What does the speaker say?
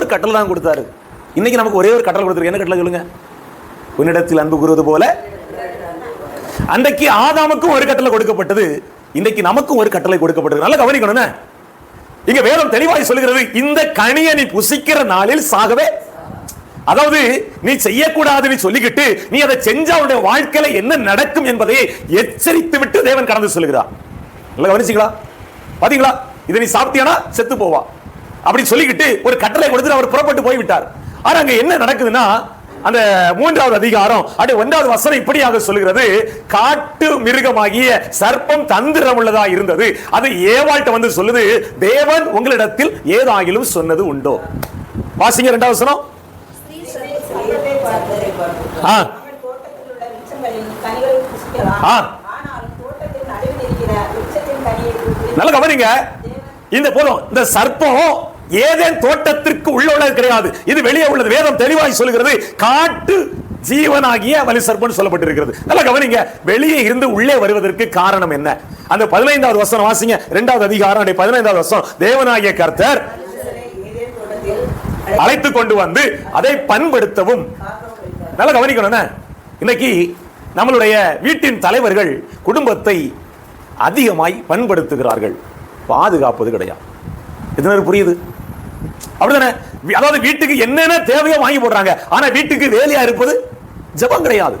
ஒரு கட்டளை தான் கொடுத்தாரு. இன்னைக்கு நமக்கு ஒரே ஒரு கட்டளை கொடுத்துருக்கு. என்ன கட்டளை சொல்லுங்க? உன்னிடத்தில் அன்பு கூறுவது போல. அன்றைக்கு ஆதாமுக்கும் ஒரு கட்டளை கொடுக்கப்பட்டது. இன்னைக்கு நமக்கும் ஒரு கட்டளை கொடுக்கப்பட்டது நல்லா கவனிக்கணும் இங்க வேதம் தெளிவாய் சொல்கிறது இந்த கனியை நீ புசிக்கிற நாளில் சாகவே. அதாவது நீ செய்யக்கூடாதுன்னு சொல்லிக்கிட்டு நீ அதை செஞ்சா உடைய வாழ்க்கையில என்ன நடக்கும் என்பதை எச்சரித்து விட்டு தேவன் கடந்து சொல்லுகிறார் நல்லா கவனிச்சீங்களா? பாத்தீங்களா? இதை நீ சாப்பிட்டியானா? செத்து போவா. அப்படி சொல்லிக்கிட்டு ஒரு கட்டளை கொடுத்து அவர் புறப்பட்டு போய் விட்டார் ஆனா அங்க என்ன நடக்குதுன்னா அந்த மூன்றாவது அதிகாரம் அடி ஒன்றாவது வசனம் இப்படியாக சொல்லுகிறது காட்டு மிருகமாகிய சர்ப்பம் தந்திரம் உள்ளதா இருந்தது. அது ஏவாள்கிட்ட வந்து சொல்லுது தேவன் உங்களிடத்தில் ஏதாகிலும் சொன்னது உண்டோ? வாசிங்க ரெண்டாவது வசனம். நல்ல கவனிங்க. இந்த போதும். இந்த சர்ப்பம் ஏதேன் தோட்டத்திற்கு உள்ளுள்ளது கிடையாது. இது வெளியே உள்ளது. வேதம் தெளிவாய் சொல்லுகிறது காட்டு ஜீவனாகிய வலி சர்ப்பம் சொல்லப்பட்டிருக்கிறது. நல்லா கவனிங்க வெளியே இருந்து உள்ளே வருவதற்கு காரணம் என்ன? அந்த பதினைந்தாவது வசனம் வாசிங்க. இரண்டாவது அதிகாரம் பதினைந்தாவது வசனம். தேவனாகிய கர்த்தர் அழைத்து கொண்டு வந்து அதை பண்படுத்தவும். நல்லா கவனிக்கணும் என்ன? இன்னைக்கு நம்மளுடைய வீட்டின் தலைவர்கள் குடும்பத்தை அதிகமாய் பண்படுத்துகிறார்கள். பாதுகாப்பது கிடையாது. எத்தனை புரியுது? அப்படிதானே? அதாவது வீட்டுக்கு என்னென்ன தேவையோ வாங்கி போடுறாங்க. ஆனா வீட்டுக்கு வேலையா இருப்பது ஜெபம் கிடையாது.